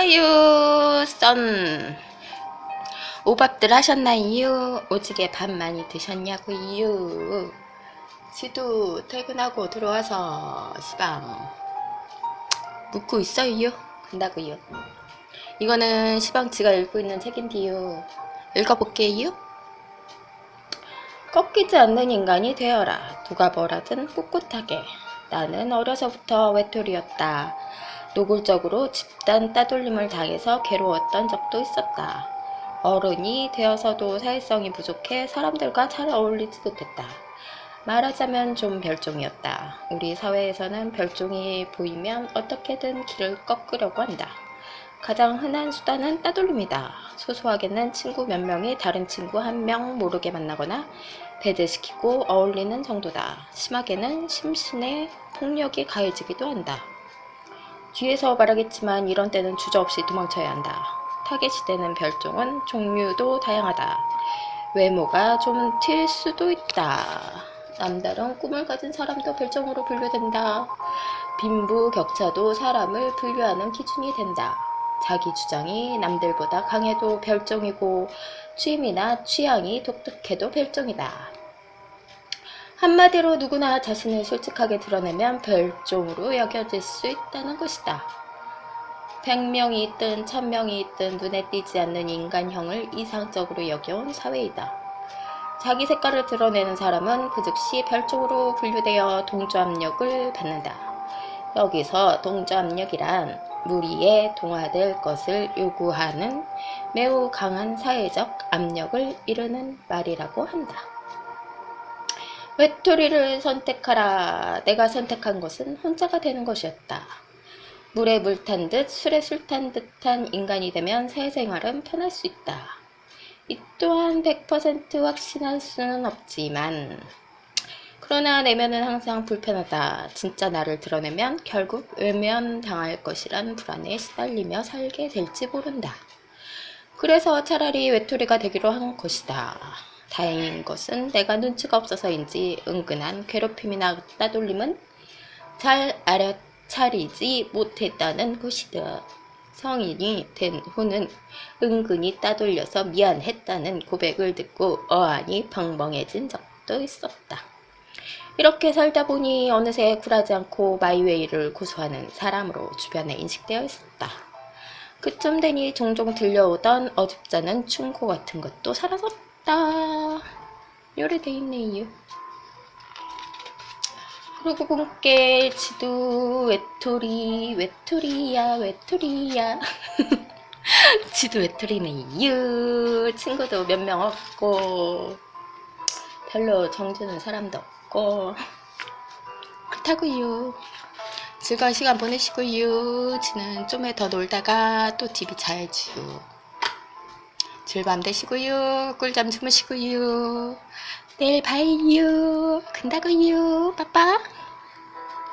유, 썬. 오밥들 하셨나요? 오지게 밥 많이 드셨냐고요? 지도 퇴근하고 들어와서 시방 묻고 있어요. 간다고요. 이거는 시방지가 읽고 있는 책인데요. 읽어볼게요. 꺾이지 않는 인간이 되어라. 누가 뭐라든 꿋꿋하게. 나는 어려서부터 외톨이였다. 노골적으로 집단 따돌림을 당해서 괴로웠던 적도 있었다. 어른이 되어서도 사회성이 부족해 사람들과 잘 어울리지 못했다. 말하자면 좀 별종이었다. 우리 사회에서는 별종이 보이면 어떻게든 길을 꺾으려고 한다. 가장 흔한 수단은 따돌림이다. 소소하게는 친구 몇 명이 다른 친구 한 명 모르게 만나거나 배제시키고 어울리는 정도다. 심하게는 심신의 폭력이 가해지기도 한다. 뒤에서 말하겠지만 이런 때는 주저없이 도망쳐야 한다. 타겟이 되는 별종은 종류도 다양하다. 외모가 좀 튈 수도 있다. 남다른 꿈을 가진 사람도 별종으로 분류된다. 빈부 격차도 사람을 분류하는 기준이 된다. 자기 주장이 남들보다 강해도 별종이고 취미나 취향이 독특해도 별종이다. 한마디로 누구나 자신을 솔직하게 드러내면 별종으로 여겨질 수 있다는 것이다. 100명이 있든 1000명이 있든 눈에 띄지 않는 인간형을 이상적으로 여겨온 사회이다. 자기 색깔을 드러내는 사람은 그 즉시 별종으로 분류되어 동조압력을 받는다. 여기서 동조압력이란 무리에 동화될 것을 요구하는 매우 강한 사회적 압력을 이르는 말이라고 한다. 외톨이를 선택하라. 내가 선택한 것은 혼자가 되는 것이었다. 물에 물 탄 듯 술에 술 탄 듯한 인간이 되면 사회생활은 편할 수 있다. 이 또한 100% 확신할 수는 없지만 그러나 내면은 항상 불편하다. 진짜 나를 드러내면 결국 외면당할 것이란 불안에 시달리며 살게 될지 모른다. 그래서 차라리 외톨이가 되기로 한 것이다. 다행인 것은 내가 눈치가 없어서인지 은근한 괴롭힘이나 따돌림은 잘 알아차리지 못했다는 것이다. 성인이 된 후는 은근히 따돌려서 미안했다는 고백을 듣고 어안이 벙벙해진 적도 있었다. 이렇게 살다 보니 어느새 굴하지 않고 마이웨이를 고수하는 사람으로 주변에 인식되어 있었다. 그쯤 되니 종종 들려오던 어줍잖은 충고 같은 것도 사라졌다. 요래 돼 있네요. 그러고 보니까 지도 외톨이 외톨이야 외톨이야. 지도 외톨이네요. 친구도 몇 명 없고 별로 정주는 사람도 없고. 그렇다고요. 즐거운 시간 보내시고요. 지는 좀에 더 놀다가 또 TV 자야지요 즐밤 되시고요 꿀잠 주무시고요 내일 봐요. 간다고요. 빠빠.